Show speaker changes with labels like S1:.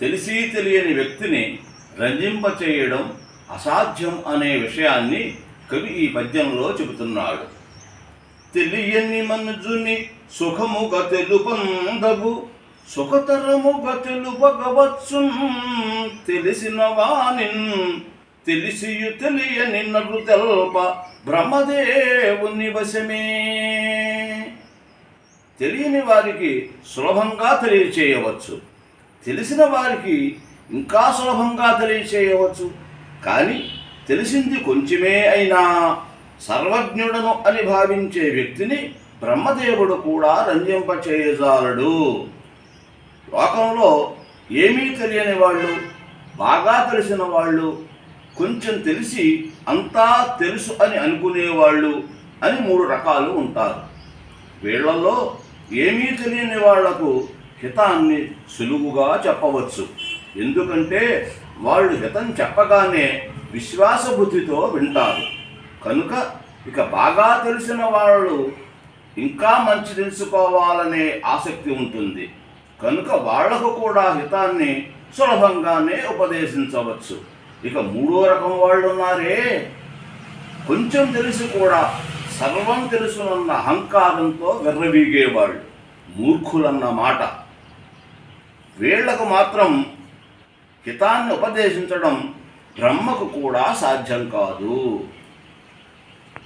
S1: తెలిసి తెలియని వ్యక్తిని రంజింపచేయడం అసాధ్యం అనే విషయాన్ని కవి ఈ పద్యంలో చెబుతున్నాడు. తెలియని మనుజుని సుఖముగా తెలుపందవు సుఖతరముగా తెలుపగవచ్చు తెలిసిన వానిన్ తెలిసియు తెలియని నరు తెల్ప బ్రహ్మదేవుని వశమే తెలియని వారికి సులభంగా తెలియచేయవచ్చు. తెలిసిన వారికి ఇంకా సులభంగా తెలియచేయవచ్చు. కానీ తెలిసింది కొంచెమే అయినా సర్వజ్ఞుడను అని భావించే వ్యక్తిని బ్రహ్మదేవుడు కూడా రంజింపచేయజాలడు. లోకంలో ఏమీ తెలియని వాళ్ళు బాగా తెలిసిన వాళ్ళు కొంచెం తెలిసి అంతా తెలుసు అని అనుకునేవాళ్ళు అని మూడు రకాలు ఉంటారు. వీళ్ళలో ఏమీ తెలియని వాళ్ళకు హితాన్ని సులువుగా చెప్పవచ్చు. ఎందుకంటే వాళ్ళు హితం చెప్పగానే విశ్వాస బుద్ధితో వింటారు. కనుక ఇక బాగా తెలిసిన వాళ్ళు ఇంకా మంచి తెలుసుకోవాలనే ఆసక్తి ఉంటుంది. కనుక వాళ్ళకు కూడా హితాన్ని సులభంగానే ఉపదేశించవచ్చు. ఇక మూడో రకం వాళ్ళు ఉన్నారే కొంచెం తెలిసి కూడా సర్వం తెలుసునన్న అహంకారంతో విర్రవీగేవాళ్ళు. మూర్ఖులన్న మాట. వీళ్ళకు మాత్రం హితాన్ని ఉపదేశించడం బ్రహ్మకు కూడా సాధ్యం కాదు.